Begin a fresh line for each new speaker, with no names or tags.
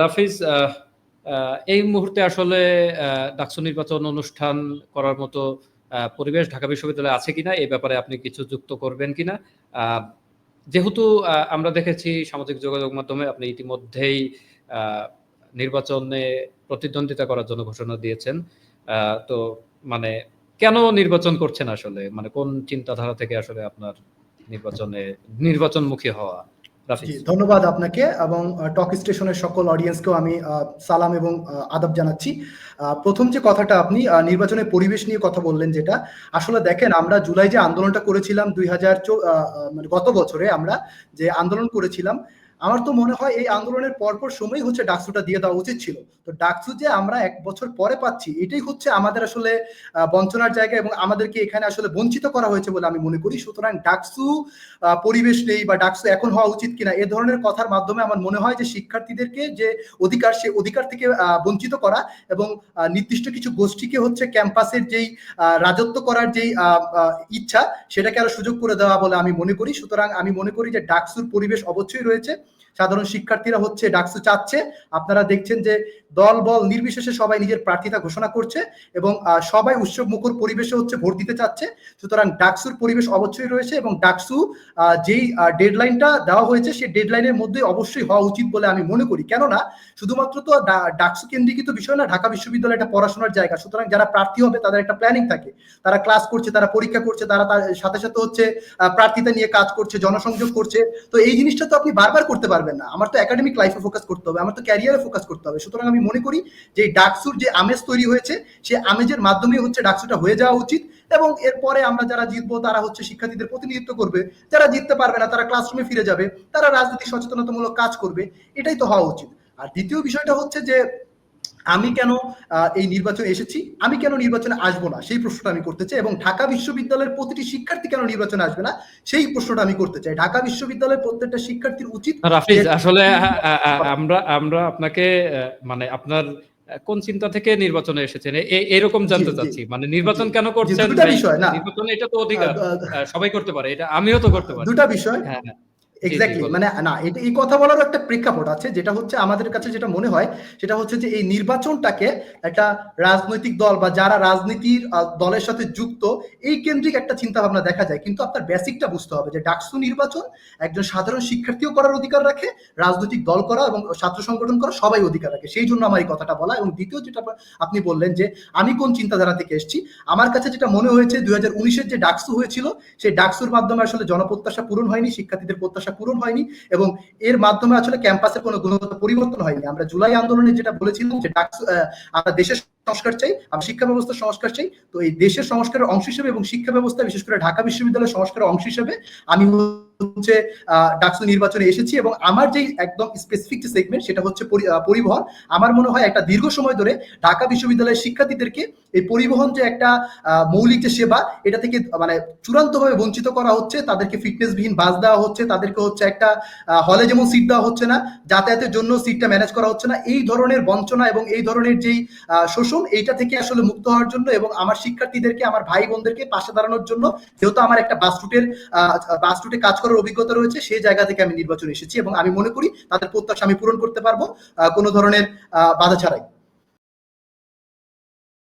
রাফিজ এই মুহূর্তে আসলে ডাকসু নির্বাচন অনুষ্ঠান করার মতো পরিবেশ ঢাকা বিশ্ববিদ্যালয়ে আছে কিনা এই ব্যাপারে আপনি কিছু যুক্ত করবেন কিনা? যেহেতু আমরা দেখেছি সামাজিক যোগাযোগ মাধ্যমে আপনি ইতিমধ্যেই নির্বাচনে প্রতিদ্বন্দ্বিতা করার জন্য ঘোষণা দিয়েছেন। তো মানে কেন নির্বাচন করছেন আসলে? মানে কোন চিন্তাধারা থেকে আসলে আপনার নির্বাচনে, নির্বাচনমুখী হওয়া?
ধন্যবাদ আপনাকে এবং টক স্টেশনের সকল অডিয়েন্সকেও আমি সালাম এবং আদব জানাচ্ছি। প্রথম যে কথাটা আপনি নির্বাচনের পরিবেশ নিয়ে কথা বললেন যেটা, আসলে দেখেন আমরা জুলাই যে আন্দোলনটা করেছিলাম দুই হাজার মানে গত বছরে আমরা যে আন্দোলন করেছিলাম আমার তো মনে হয় এই আন্দোলনের পরপর সময় হচ্ছে ডাকসুটা দিয়ে দেওয়া উচিত ছিল। তো ডাকসু যে আমরা এক বছর পরে পাচ্ছি, এটাই হচ্ছে আমাদের আসলে বঞ্চনার জায়গা এবং আমাদেরকে এখানে আসলে বঞ্চিত করা হয়েছে বলে আমি মনে করি। সুতরাং ডাকসু পরিবেশ নেই বা ডাকসু এখন হওয়া উচিত কিনা, এ ধরনের কথার মাধ্যমে আমার মনে হয় যে শিক্ষার্থীদেরকে যে অধিকার, সে অধিকার থেকে বঞ্চিত করা এবং নির্দিষ্ট কিছু গোষ্ঠীকে হচ্ছে ক্যাম্পাসের যেই রাজত্ব করার যেই ইচ্ছা, সেটাকে আরও সুযোগ করে দেওয়া বলে আমি মনে করি। সুতরাং আমি মনে করি যে ডাকসুর পরিবেশ অবশ্যই রয়েছে। সাধারণ শিক্ষার্থীরা হচ্ছে ডাকসু চাচ্ছে। আপনারা দেখছেন যে দল বল নির্বিশেষে সবাই নিজের প্রার্থিতা ঘোষণা করছে এবং সবাই উৎসব মুখর পরিবেশে হচ্ছে ভোট দিতে চাচ্ছে। সুতরাং ডাকসুর পরিবেশ অবশ্যই রয়েছে এবং ডাকসু যেই ডেডলাইনটা দেওয়া হয়েছে সেই ডেডলাইনের মধ্যে অবশ্যই হওয়া উচিত বলে আমি মনে করি। কেননা শুধুমাত্র তো ডাকসু কেন্দ্রীকৃত বিষয় না, ঢাকা বিশ্ববিদ্যালয় একটা পড়াশোনার জায়গা। সুতরাং যারা প্রার্থী হবে তাদের একটা প্ল্যানিং থাকে। তারা ক্লাস করছে, তারা পরীক্ষা করছে, তারা তার সাথে সাথে হচ্ছে প্রার্থিতা নিয়ে কাজ করছে, জনসংযোগ করছে। তো এই জিনিসটা তো আপনি বারবার করতে পারবেন না। আমার তো একাডেমিক লাইফে ফোকাস করতে হবে, আমার তো ক্যারিয়ারে ফোকাস করতে হবে। সুতরাং আমি মনে করি যে ডাকসুর যে আমেজ তৈরি হয়েছে, সে আমেজের মাধ্যমে হচ্ছে ডাকসুটা হয়ে যাওয়া উচিত এবং এরপরে আমরা যারা জিতবো, তারা হচ্ছে শিক্ষার্থীদের প্রতিনিধিত্ব করবে। যারা জিততে পারবে না, তারা ক্লাসরুমে ফিরে যাবে, তারা রাজনীতি সচেতনতামূলক কাজ করবে, এটাই তো হওয়া উচিত। আর দ্বিতীয় বিষয়টা হচ্ছে যে আমি কেন এই নির্বাচনে এসেছি? আমি কেন নির্বাচনে আসব না? সেই প্রশ্নটা আমি করতে চাই এবং ঢাকা বিশ্ববিদ্যালয়ের প্রতিটি শিক্ষার্থী কেন নির্বাচনে আসবে না? সেই প্রশ্নটা আমি করতে চাই। ঢাকা বিশ্ববিদ্যালয়ের প্রত্যেকটা শিক্ষার্থীর উচিত
রাফিজ আসলে আমরা আমরা আপনাকে মানে আপনার কোন চিন্তা থেকে নির্বাচনে এসেছেন? এরকম জানতে। চাচ্ছি। মানে নির্বাচন কেন করছেন
দুটা বিষয় না।
নির্বাচন এটা তো অধিকার। সবাই করতে পারে। এটা আমিও তো করতে পারি।
দুটা বিষয়।
হ্যাঁ হ্যাঁ।
এক্স্যাক্টলি মানে না এটা এই কথা বলার একটা প্রেক্ষাপট আছে যেটা হচ্ছে আমাদের কাছে যেটা মনে হয় সেটা হচ্ছে যে এই নির্বাচনটাকে একটা রাজনৈতিক দল বা যারা রাজনীতির দলের সাথে যুক্ত এই কেন্দ্রিক একটা চিন্তা ভাবনা দেখা যায়। কিন্তু আপনার বেসিকটা বুঝতে হবে যে ডাকসু নির্বাচন একজন সাধারণ শিক্ষার্থীও করার অধিকার রাখে রাজনৈতিক দল করা এবং ছাত্র সংগঠন করা সবাই অধিকার রাখে। সেই জন্য আমার এই কথাটা বলা এবং দ্বিতীয় যেটা আপনি বললেন যে আমি কোন চিন্তাধারা থেকে এসেছি আমার কাছে যেটা মনে হয়েছে দুই হাজার উনিশের যে ডাকসু হয়েছিল সেই ডাকসুর মাধ্যমে আসলে জনপ্রত্যাশা পূরণ হয়নি শিক্ষার্থীদের প্রত্যাশা পূরণ হয়নি এবং এর মাধ্যমে আসলে ক্যাম্পাসের কোনো গুণগত পরিবর্তন হয়নি। আমরা জুলাই আন্দোলনে যেটা বলেছিলাম যে আমরা দেশের সংস্কার চাই, আমরা শিক্ষা ব্যবস্থা সংস্কার চাই, তো এই দেশের সংস্কারের অংশ হিসেবে এবং শিক্ষা ব্যবস্থা, বিশেষ করে ঢাকা বিশ্ববিদ্যালয়ের সংস্কারের অংশ হিসেবে আমি হচ্ছে ডাকসু নির্বাচনে এসেছি এবং আমার যেই একদম স্পেসিফিক যে সেগমেন্ট সেটা হচ্ছে পরিবহন, আমার মনে হয় একটা দীর্ঘ সময় ধরে ঢাকা বিশ্ববিদ্যালয়ের শিক্ষার্থীদেরকে এই পরিবহন যে একটা মৌলিক যে সেবা, এটা থেকে মানে চূড়ান্তভাবে বঞ্চিত করা হচ্ছে, তাদেরকে ফিটনেসবিহীন বাস দেওয়া হচ্ছে, তাদেরকে হচ্ছে একটা হলে যেমন সিট দেওয়া হচ্ছে না, যাতায়াতের জন্য সিটটা ম্যানেজ করা হচ্ছে না, এই ধরনের বঞ্চনা এবং এই ধরনের যেই শোষণ, এইটা থেকে আসলে মুক্ত হওয়ার জন্য এবং আমার শিক্ষার্থীদেরকে, আমার ভাই বোনদেরকে পাশে দাঁড়ানোর জন্য, যেহেতু আমার একটা বাস রুটের বাস রুটে কাজ করার অভিজ্ঞতা রয়েছে, সেই জায়গা থেকে আমি নির্বাচন এসেছি এবং আমি মনে করি তাদের প্রত্যাশা আমি পূরণ করতে পারব। কোনো ধরনের বাধা ছাড়াই।